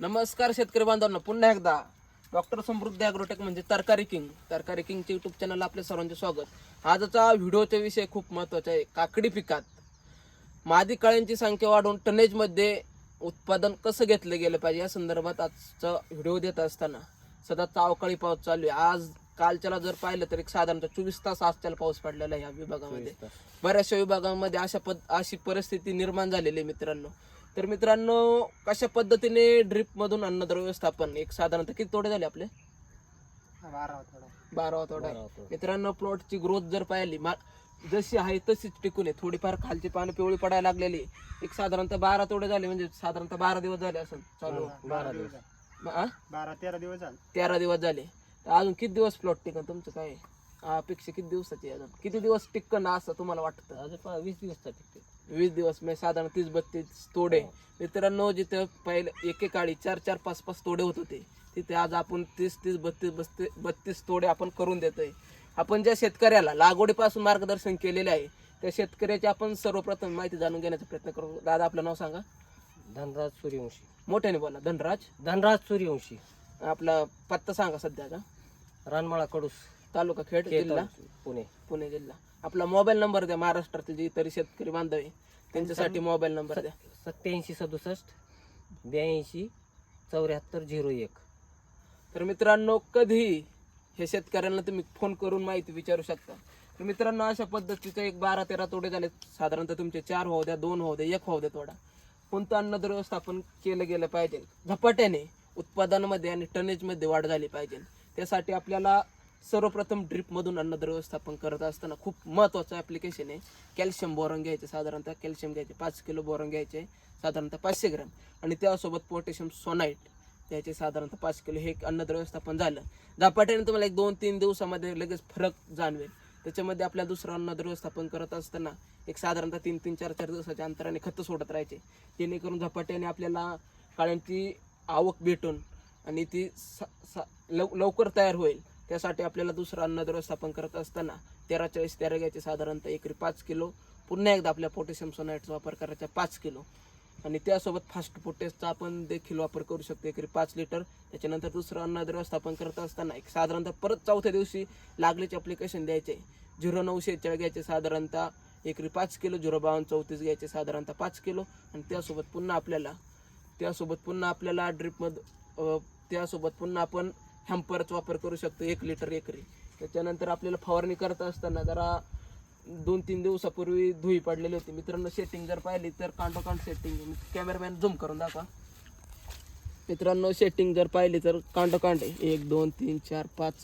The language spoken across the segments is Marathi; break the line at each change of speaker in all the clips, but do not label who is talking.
नमस्कार शेतकरी बांधवांना पुन्हा एकदा डॉक्टर समृद्धी अॅग्रोटेक म्हणजे तरकारी किंग. तरकारी किंगचे युट्यूब चॅनल आपल्या सर्वांचे स्वागत. आजचा व्हिडिओचा विषय खूप महत्त्वाचा आहे काकडी पिकात. मादी काळ्यांची संख्या वाढवून टनेजमध्ये उत्पादन कसं घेतलं गेलं पाहिजे या संदर्भात आजचा व्हिडिओ देत असताना सतत अवकाळी पाऊस चालू आहे. आज कालच्याला जर पाहिलं तर एक साधारणतः चोवीस तास आजच्याला पाऊस पडलेला आहे या विभागामध्ये. बऱ्याचशा विभागांमध्ये अशा पद अशी परिस्थिती निर्माण झालेली आहे मित्रांनो. तर मित्रांनो कशा पद्धतीने ड्रिप मधून अन्नद्रव्य व्यवस्थापन एक साधारणतः किती तोडे झाले आपले?
बारा
तोडा. आहे. मित्रांनो प्लॉटची ग्रोथ जर पाहिली मा- जशी आहे तशीच टिकून आहे. थोडीफार खालची पानं पिवळी पडायला लागलेली. एक साधारणतः बारा तोडे झाले म्हणजे साधारणतः बारा दिवस झाले असं चालू.
बारा दिवस? बारा तेरा दिवस झाले.
तेरा दिवस झाले. तर अजून किती दिवस प्लॉट टिकन तुमचं काय? आहे? अपेक्षा किती दिवसाची आहे अजून किती दिवस टिकन असं तुम्हाला वाटतं?
अजून वीस दिवस टिकते
वीस दिवस म्हणजे साधारण तीस बत्तीस तोडे. मित्रांनो जिथे पहिले एकेकाळी चार चार पाच पाच तोडे होत होते तिथे आज आपण तीस तीस बत्तीस बत्तीस बत्तीस तोडे आपण करून देतोय. आपण ज्या शेतकऱ्याला लागवडीपासून मार्गदर्शन केलेले आहे त्या शेतकऱ्याची आपण सर्वप्रथम माहिती जाणून घेण्याचा प्रयत्न करू. दादा आपलं नाव सांगा.
धनराज सूर्यवंशी.
मोठ्याने बोला. धनराज?
धनराज सूर्यवंशी.
आपला पत्ता सांगा सध्याचा
रानमाळा कडूस.
तालुका खेड जिल्हा
पुणे.
पुणे जिल्हा. आपला मोबाईल नंबर द्या महाराष्ट्रातील जे इतर शेतकरी बांधव आहे त्यांच्यासाठी मोबाईल नंबर द्या.
सत्याऐंशी सदुसष्ट ब्याऐंशी चौऱ्याहत्तर झिरो एक.
तर मित्रांनो कधी हे शेतकऱ्यांना तुम्ही फोन करून माहिती विचारू शकता? तर मित्रांनो अशा पद्धतीचं एक बारा तेरा तोडे झाले साधारणतः तुमचे चार होऊ द्या दोन होऊ द्या एक होऊ द्या थोडा कोणतं अन्नद्रव्य व्यवस्थापन केलं गेलं पाहिजे? झपाट्याने उत्पादनामध्ये आणि टनेजमध्ये वाढ झाली पाहिजे. त्यासाठी आपल्याला सर्वप्रथम ड्रिपमधून अन्नद्रव्य व्यवस्थापन करत असताना खूप महत्त्वाचं ॲप्लिकेशन आहे. कॅल्शियम बोरॉन घ्यायचे साधारणतः कॅल्शियम घ्यायचे पाच किलो बोरॉन घ्यायचे साधारणतः पाचशे ग्रॅम. आणि त्यासोबत पोटॅशियम सोनाईट त्याचे साधारणतः पाच किलो. हे एक अन्नद्रव्य व्यवस्थापन झालं. झपाट्याने तुम्हाला एक दोन तीन दिवसामध्ये लगेच फरक जाणवेल. त्याच्यामध्ये आपल्या दुसरं अन्नद्रव्य व्यवस्थापन करत असताना एक साधारणतः तीन तीन चार चार दिवसाच्या अंतराने खतं सोडत राहायचे. जेणेकरून झपाट्याने आपल्याला काळ्यांची आवक भेटून आणि ती सा- सा- लव लवकर तयार होईल. त्यासाठी आपल्याला दुसरं अन्नद्रव्य व्यवस्थापन करत असताना तेरा चाळीस तेरा घ्यायचे साधारणतः एकरी पाच किलो. पुन्हा एकदा आपल्या पोटॅशियम सोनाईटचा वापर करायचा पाच किलो. आणि त्यासोबत फास्ट पोटॅशचा आपण देखील वापर करू शकतो एकरी पाच लिटर त्याच्यानंतर दुसरं अन्नद्रव्य व्यवस्थापन करत असताना एक साधारणतः परत चौथ्या दिवशी लागलीचे अप्लिकेशन द्यायचे. झिरो नऊशे चाळीस घ्यायचे साधारणतः एकरी पाच किलो झिरो बावन्न चौतीस घ्यायचे साधारणतः पाच किलो. आणि त्यासोबत पुन्हा आपल्याला त्यासोबत पुन्हा आपल्याला ड्रिपमध्ये त्यासोबत पुन्हा आपण हॅम्परचा वापर करू शकतो एक लिटर एकरी. त्याच्यानंतर आपल्याला फवारणी करत असताना जरा दोन तीन दिवसापूर्वी धुई पडलेली होती. मित्रांनो सेटिंग जर पाहिली तर कांडोकांड सेटिंग कॅमेरामॅन झूम करून दाखवा. मित्रांनो सेटिंग जर पाहिली तर कांडोकांड आहे. एक दोन तीन चार पाच.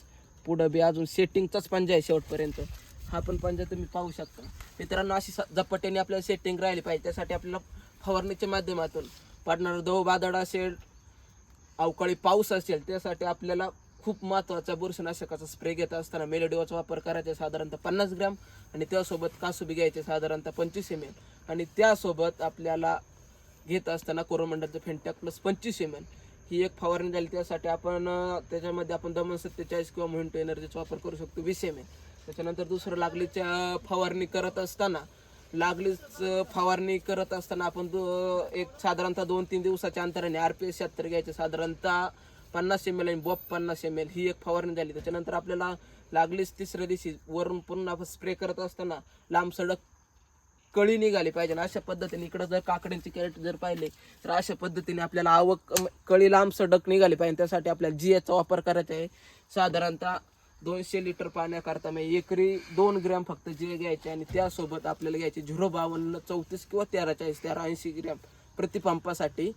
पुढं बी अजून सेटिंगचाच पंजा आहे शेवटपर्यंत. हा पण पंजा तुम्ही पाहू शकता. मित्रांनो अशी स- झपाट्याने आपल्याला सेटिंग राहिली पाहिजे. त्यासाठी आपल्याला फवारणीच्या माध्यमातून पडणारा दव बादड असेल अवकाळी पाऊस असेल त्यासाठी आपल्याला खूप महत्त्वाचा बुरशीनाशकाचा स्प्रे घेत असताना मेलेडिओचा वापर करायचा साधारणतः पन्नास ग्रॅम आणि त्यासोबत कासुबी घ्यायचे साधारणतः पंचवीस एम एल आणि त्यासोबत आपल्याला घेत असताना कोरोमंडलचं फेंटॅक प्लस पंचवीस एम एल ही एक फवारणी झाली त्यासाठी आपण त्याच्यामध्ये आपण दमन सत्तेचाळीस किंवा म्हणतो एनर्जीचा वापर करू शकतो वीस एम एल त्याच्यानंतर दुसरं लागलीच्या फवारणी करत असताना लागलीच फवारणी करत असताना आपण दो एक साधारणतः दोन तीन दिवसाच्या अंतराने आर पी एस शहात्तर घ्यायचे. साधारणतः पन्नास एम एल आणि बॉप पन्नास एम एल ही एक फवारणी झाली. त्याच्यानंतर आपल्याला लागलीच तिसऱ्या दिवशी वरून पुन्हा स्प्रे करत असताना लांब सडक कळी निघाली पाहिजे. अशा पद्धतीने इकडं जर काकड्यांची कॅरेट जर पाहिले तर अशा पद्धतीने आपल्याला आवक कळी लांब सडक निघाली पाहिजे. त्यासाठी आपल्याला जी एचा वापर करायचा आहे. साधारणतः दोनशे लिटर पाण्याकरता मी एकरी दोन ग्रॅम फक्त जिरे घ्यायचे आणि त्यासोबत आपल्याला घ्यायचे झिरो बावन्न चौतीस किंवा तेरा चाळीस तेरा ऐंशी ग्रॅम प्रतिपंपासाठी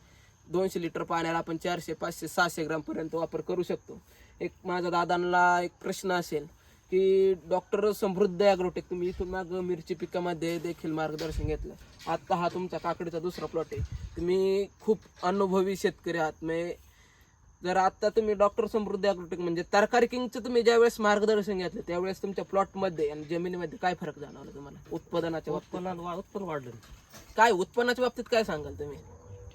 दोनशे लिटर पाण्याला आपण चारशे पाचशे सहाशे ग्रॅमपर्यंत वापर करू शकतो. एक माझ्या दादांना एक प्रश्न असेल की डॉक्टर समृद्ध ॲग्रोटेक तुम्ही इथून माग मिरची पिकामध्ये देखील मार्गदर्शन घेतलं. आत्ता हा तुमचा काकडीचा दुसरा प्लॉट आहे. तुम्ही खूप अनुभवी शेतकरी आहात. म्हणजे जर आत्ता तुम्ही डॉक्टर समृद्ध ॲग्रोटेक म्हणजे तरकारी किंगचं तुम्ही ज्यावेळेस मार्गदर्शन घेतलं त्यावेळेस तुमच्या प्लॉटमध्ये आणि जमिनीमध्ये काय फरक जाणवला तुम्हाला? उत्पादनाच्या बाबतीत?
वा- उत्पन्न वाढलं.
काय उत्पन्नाच्या बाबतीत काय सांगाल तुम्ही?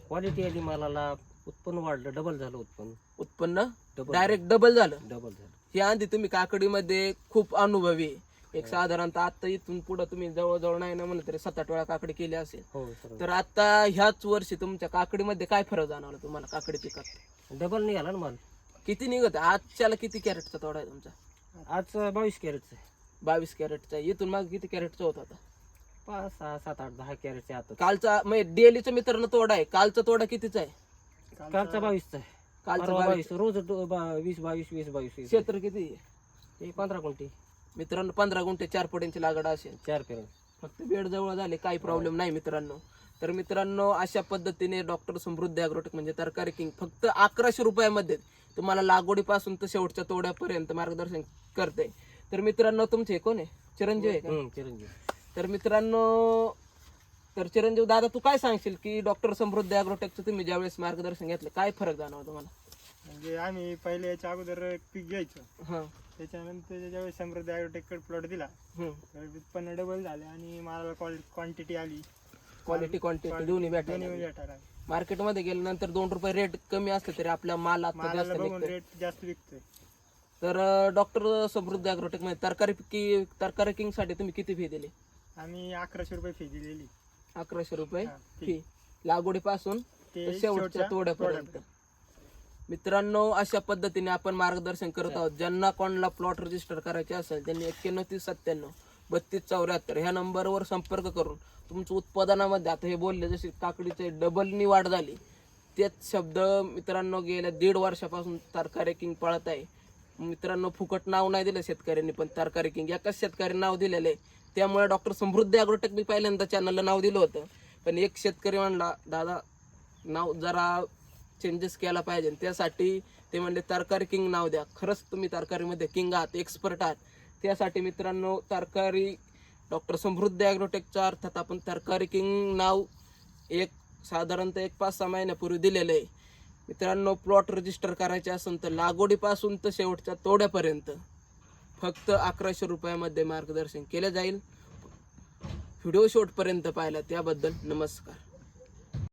क्वालिटी आली मालाला उत्पन्न वाढलं डबल झालं उत्पन्न.
उत्पन्न?
डबल
डायरेक्ट डबल झालं?
डबल झालं.
हे आधी तुम्ही काकडीमध्ये खूप अनुभवी. एक साधारणतः आता इथून पुढे तुम्ही जवळजवळ नाही ना म्हणलं तरी सात आठ वेळा काकडी केली असेल.
हो सर.
तर आता ह्याच वर्षी तुमच्या काकडीमध्ये काय फरक जाणवला तुम्हाला काकडी पिकात?
डबल निघाला ना माल.
किती निघत? आजच्याला किती कॅरेटचा तोडा आहे तुमचा?
आज बावीस कॅरेटचं आहे.
बावीस कॅरेटचा इथून मग किती कॅरेटचा होता आता?
पाच सहा सात आठ दहा कॅरेटचे आता.
कालचा म्हणजे डेलीचा मित्रांनो तोडा आहे. कालचा तोडा कितीचा आहे?
कालचा बावीसचा आहे.
कालचा
परवा
बावीस.
बावीस रोज दो- बा- वीस बावीस वीस बावीस वीस.
क्षेत्र किती? आहे
हे पंधरा कोणती
मित्रांनो पंधरा गुंठे चार पड्यांची लागड असेल.
चार पेरण
फक्त बेड जवळ झाले काही प्रॉब्लेम नाही मित्रांनो. तर मित्रांनो अशा पद्धतीने डॉक्टर समृद्धी अॅग्रोटेक म्हणजे तरकारी किंग फक्त अकराशे रुपयामध्ये तुम्हाला लागवडीपासून तर शेवटच्या तोड्यापर्यंत मार्गदर्शन करते. तर मित्रांनो तुमचे हे कोण आहे? चिरंजीव आहे का?
चिरंजीव.
तर मित्रांनो तर चिरंजीव दादा तू काय सांगशील की डॉक्टर समृद्धी अॅग्रोटेकचं तुम्ही ज्यावेळेस मार्गदर्शन घेतलं काय फरक जाणवला तुम्हाला?
म्हणजे आम्ही पहिले याच्या अगोदर पीक घ्यायचो.
हां.
त्याच्यानंतर ज्यावेळेस समृद्धी आयोटेककडे प्लॉट दिला. तर उत्पन्न डबल झाले आणि मला क्वांटिटी आली
क्वालिटी क्वांटिटी दोन्ही
दोन्ही
लागले.
भेटायला.
मार्केटमध्ये गेल्यानंतर दोन रुपये रेट कमी असले तरी आपला माल आता
मालाला
जास्त
बघून
निघतोय
रेट जास्त विकतोय
तर डॉक्टर समृद्धी अॅग्रोटेकमध्ये तरकारी की तरकारी किंगसाठी तुम्ही किती फी दिली
आम्ही अकराशे रुपये फी दिलेली
अकराशे रुपये
हा, fee.
फी लागवडीपासून
ते
शेवटच्या तोड्यापर्यंत मित्रांनो अशा पद्धतीने आपण मार्गदर्शन करत आहोत. ज्यांना कोणाला प्लॉट रजिस्टर करायचे असेल त्यांनी एक्क्याण्णव तीस सत्त्याण्णव बत्तीस चौऱ्याहत्तर ह्या नंबरवर संपर्क करून तुमचं उत्पादनामध्ये आता हे बोलले जसे काकडीचे डबलनी वाढ झाली तेच शब्द मित्रांनो गेल्या दीड वर्षापासून तरकारी किंग पळत आहे. मित्रांनो फुकट नाव नाही दिलं शेतकऱ्यांनी पण तरकारी किंग एकाच शेतकरी नाव दिलेलं. आहे त्यामुळे डॉक्टर समृद्धी अॅग्रोटेक मी पहिल्यांदा चॅनलला नाव दिलं होतं. पण एक शेतकरी म्हणला दादा नाव जरा चेंजेस केला पाहिजे. त्यासाठी ते म्हणले तरकारी किंग नाव द्या. खरंच तुम्ही तरकारीमध्ये किंग आहात एक्सपर्ट आहात. त्यासाठी मित्रांनो तरकारी डॉक्टर समृद्ध ॲग्रोटेकच्या अर्थात आपण तरकारी किंग नाव एक साधारणतः एक पाच सहा महिन्यापूर्वी दिलेलं आहे. मित्रांनो प्लॉट रजिस्टर करायचे असेल तर लागवडीपासून तर शेवटच्या तोड्यापर्यंत फक्त अकराशे रुपयामध्ये मार्गदर्शन केलं जाईल. व्हिडिओ शॉटपर्यंत पाहिला त्याबद्दल नमस्कार.